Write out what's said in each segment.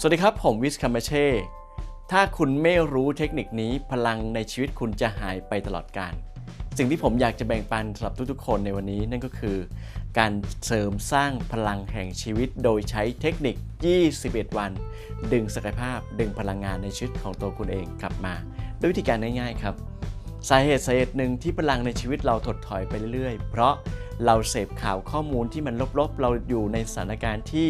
สวัสดีครับ ผมวิสคัมเบเช่ ถ้าคุณไม่รู้เทคนิคนี้พลังในชีวิตคุณจะหายไปตลอดกาลสิ่งที่ผมอยากจะแบ่งปันสำหรับทุกๆ คนในวันนี้นั่นก็คือ การเสริมสร้างพลังแห่งชีวิตโดยใช้เทคนิค 21 วัน ดึงศักยภาพ ดึงพลังงานในชีวิตของตัวคุณเองกลับมาด้วยวิธีการง่ายๆครับ สาเหตุสาเหตุหนึ่งที่พลังในชีวิตเราถดถอยไปเรื่อยๆ เพราะ เราเสพข่าวข้อมูลที่มันลบๆ เราอยู่ในสถานการณ์ที่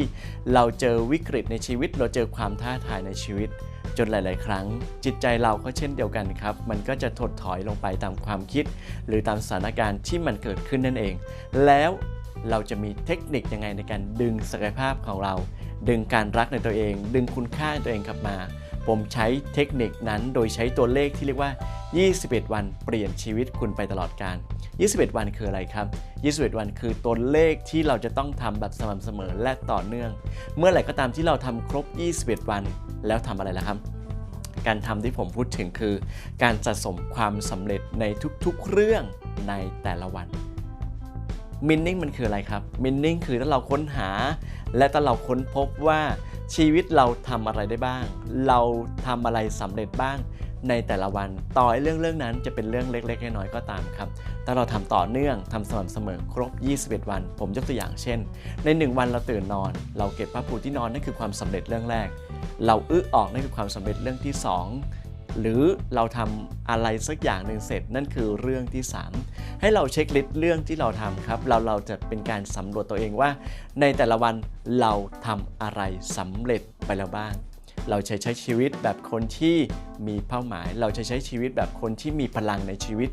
เราเจอวิกฤตในชีวิต เราเจอความท้าทายในชีวิต จนหลาย ๆ ครั้ง จิตใจเราก็เช่นเดียวกันครับ มันก็จะถดถอยลงไปตามความคิด หรือตามสถานการณ์ที่มันเกิดขึ้นนั่นเอง แล้วเราจะมีเทคนิคยังไงในการดึงศักยภาพของเรา ดึงการรักในตัวเอง ดึงคุณค่าในตัวเองกลับมา ผมใช้เทคนิคนั้นโดยใช้ตัวเลขที่เรียกว่า 21 วันเปลี่ยนชีวิตคุณไปตลอดการ 21 วันคืออะไรครับ 21 วันคือตัวเลขที่เราจะต้องทำแบบสม่ำเสมอและต่อเนื่อง เมื่อไหร่ก็ตามที่เราทำครบ 21 วัน แล้วทำอะไรล่ะครับ การทำที่ผมพูดถึงคือ การสะสมความสำเร็จในทุกๆเรื่องในแต่ละวัน มินนิ่งมันคืออะไรครับมินนิ่งคือถ้าเราค้นหา และถ้าเราค้นพบว่าชีวิตเราทำอะไรได้บ้าง เราทำอะไรสำเร็จบ้างในแต่ละวัน ต่อให้เรื่องเรื่องนั้นจะเป็นเรื่องเล็ก ๆ น้อยๆก็ตามครับถ้าเราทำต่อเนื่องทำสม่ำเสมอครบ 21 วัน ผมยกตัวอย่างเช่น ใน 1 วันเราตื่นนอน เราเก็บผ้าปูที่นอนนั่นคือความสำเร็จเรื่องแรก เราอึออกนั่นคือความสำเร็จเรื่องที่ 2 หรือเราทำอะไรสักอย่างหนึ่งเสร็จนั่นคือเรื่องที่ 3 ให้เราเช็คลิสต์เรื่องที่เราทำครับ เราเราจะเป็นการสำรวจตัวเองว่า ในแต่ละวันเราทำอะไรสำเร็จไปแล้วบ้าง เราใช้ใช้ชีวิตแบบคนที่มีเป้าหมาย เราจะใช้ชีวิตแบบคนที่มีพลังในชีวิต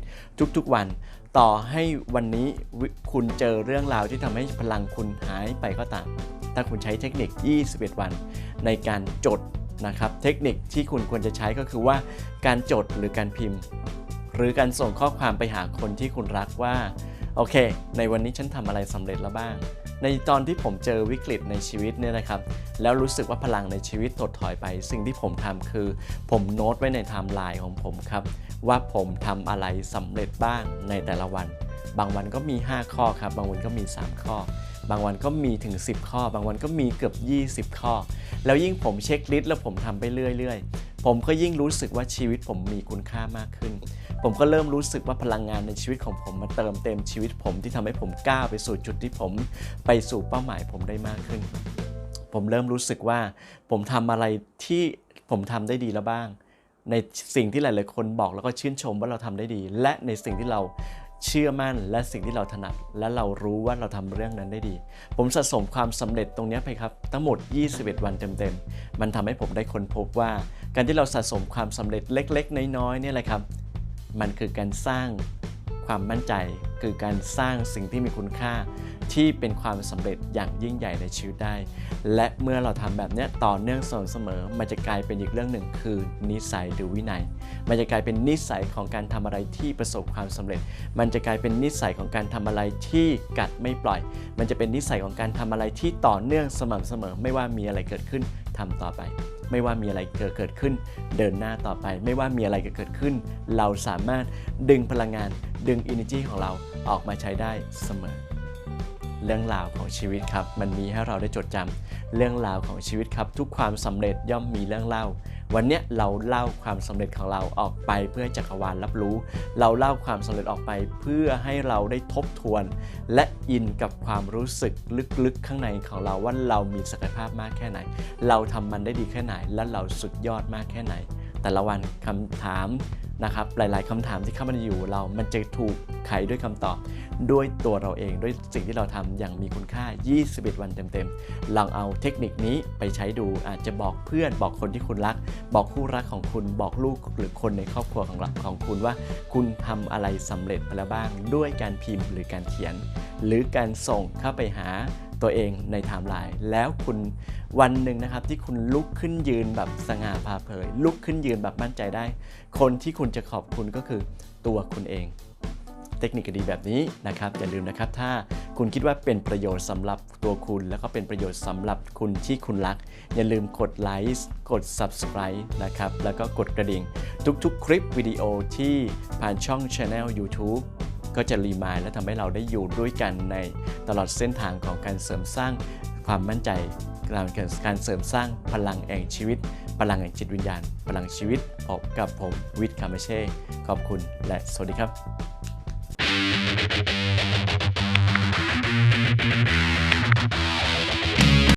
ทุกๆวัน ต่อให้วันนี้คุณเจอเรื่องราวที่ทำให้พลังคุณหายไปก็ตามถ้าคุณใช้เทคนิค 21 วัน ในการจด นะครับเทคนิคที่คุณควรจะใช้ก็คือว่าการจดหรือการพิมพ์ หรือการส่งข้อความไปหาคนที่คุณรักว่าโอเค ในวันนี้ฉันทำอะไรสำเร็จแล้วบ้าง ในตอนที่ผมเจอวิกฤตในชีวิตเนี่ยนะครับ แล้วรู้สึกว่าพลังในชีวิตถดถอยไป สิ่งที่ผมทำคือผมโน้ตไว้ในไทม์ไลน์ของผมครับ ว่าผมทำอะไรสำเร็จบ้างในแต่ละวัน บางวันก็มี 5 ข้อครับ บางวันก็มี 3 ข้อ บางวันก็มีถึง 10 ข้อ บางวันก็มีเกือบ 20 ข้อ แล้วยิ่งผมเช็คลิสต์แล้วผมทำไปเรื่อยๆ ผมก็ยิ่งรู้สึกว่าชีวิตผมมีคุณค่ามากขึ้น ผมก็เริ่มรู้สึกว่าพลังงานในชีวิตของผมมาเติมเต็มชีวิตผมที่ทำให้ผมก้าวไปสู่จุดที่ผมไปสู่เป้าหมายผมได้มากขึ้น ผมเริ่มรู้สึกว่าผมทำอะไรที่ผมทำได้ดีแล้วบ้างในสิ่งที่หลาย ๆ คนบอกแล้วก็ชื่นชมว่าเราทำได้ดี และในสิ่งที่เรา เชื่อมั่นและสิ่งที่เราถนัด และเรารู้ว่าเราทำเรื่องนั้นได้ดี ผมสะสมความสำเร็จตรงนี้ไปครับ ทั้งหมด 21 วันเต็มๆ มันทำให้ผมได้ค้นพบว่า การที่เราสะสมความสำเร็จเล็ก ๆ น้อยๆเนี่ยแหละครับ มันคือการสร้างความมั่นใจ คือการสร้างสิ่งที่มีคุณค่า ที่เป็นความสำเร็จอย่างยิ่งใหญ่ในชีวิตได้ และเมื่อเราทำแบบนี้ต่อเนื่องสม่ำเสมอ มันจะกลายเป็นอีกเรื่องหนึ่งคือนิสัยหรือวินัย มันจะกลายเป็นนิสัยของการทำอะไรที่ประสบความสำเร็จ มันจะกลายเป็นนิสัยของการทำอะไรที่กัดไม่ปล่อย มันจะเป็นนิสัยของการทำอะไรที่ต่อเนื่องสม่ำเสมอ ไม่ว่ามีอะไรเกิดขึ้นทำต่อไป ไม่ว่ามีอะไรเกิดเกิดขึ้น เดินหน้าต่อไป ไม่ว่ามีอะไรเกิดขึ้น เราสามารถดึงพลังงาน ดึง energy ของเราออกมาใช้ได้เสมอ เรื่องราวของชีวิตครับ มันมีให้เราได้จดจำเรื่องราวของชีวิตครับ ทุกความสำเร็จย่อมมีเรื่องเล่า วันนี้เราเล่าความสำเร็จของเราออกไปเพื่อให้จักรวาลรับรู้ เราเล่าความสำเร็จออกไปเพื่อให้เราได้ทบทวน และอินกับความรู้สึกลึกๆ ข้างในของเราว่าเรามีศักยภาพมากแค่ไหน เราทำมันได้ดีแค่ไหนและเราสุดยอดมากแค่ไหน แต่ละวันคำถามนะครับหลาย ๆคำถามที่เข้ามาอยู่เรา มันจะถูกไขด้วยคำตอบ ด้วยตัวเราเองด้วยสิ่งที่เราทำอย่างมีคุณค่า 21 วันเต็ม ๆ ลองเอาเทคนิคนี้ไปใช้ดูอาจจะบอกเพื่อน บอกคนที่คุณรัก บอกคู่รักของคุณบอกลูกหรือคนในครอบครัวของเราของคุณว่า คุณทำอะไรสำเร็จไปแล้วบ้าง ด้วยการพิมพ์หรือการเขียน หรือการส่งเข้าไปหา ตัวเองในไทม์ไลน์แล้วคุณวันหนึ่งนะครับที่คุณลุกขึ้นยืนแบบสง่าผ่าเผย ลุกขึ้นยืนแบบมั่นใจได้ คนที่คุณจะขอบคุณก็คือตัวคุณเอง เทคนิคดีแบบนี้นะครับอย่าลืมนะครับ ถ้าคุณคิดว่าเป็นประโยชน์สำหรับตัวคุณ แล้วก็เป็นประโยชน์สำหรับคุณที่คุณรัก อย่าลืมกดไลค์กด subscribe นะครับแล้วก็กดกระดิ่ง ทุกๆ คลิปวิดีโอที่ผ่านช่อง Channel YouTube ก็จะรีมายและทำให้เราได้อยู่ด้วยกันในตลอดเส้นทางของการเสริมสร้างความมั่นใจการเสริมสร้างพลังแห่งชีวิต พลังแห่งจิตวิญญาณ พลังชีวิตพบกับผมวิทย์คาเมเช่ ขอบคุณและสวัสดีครับ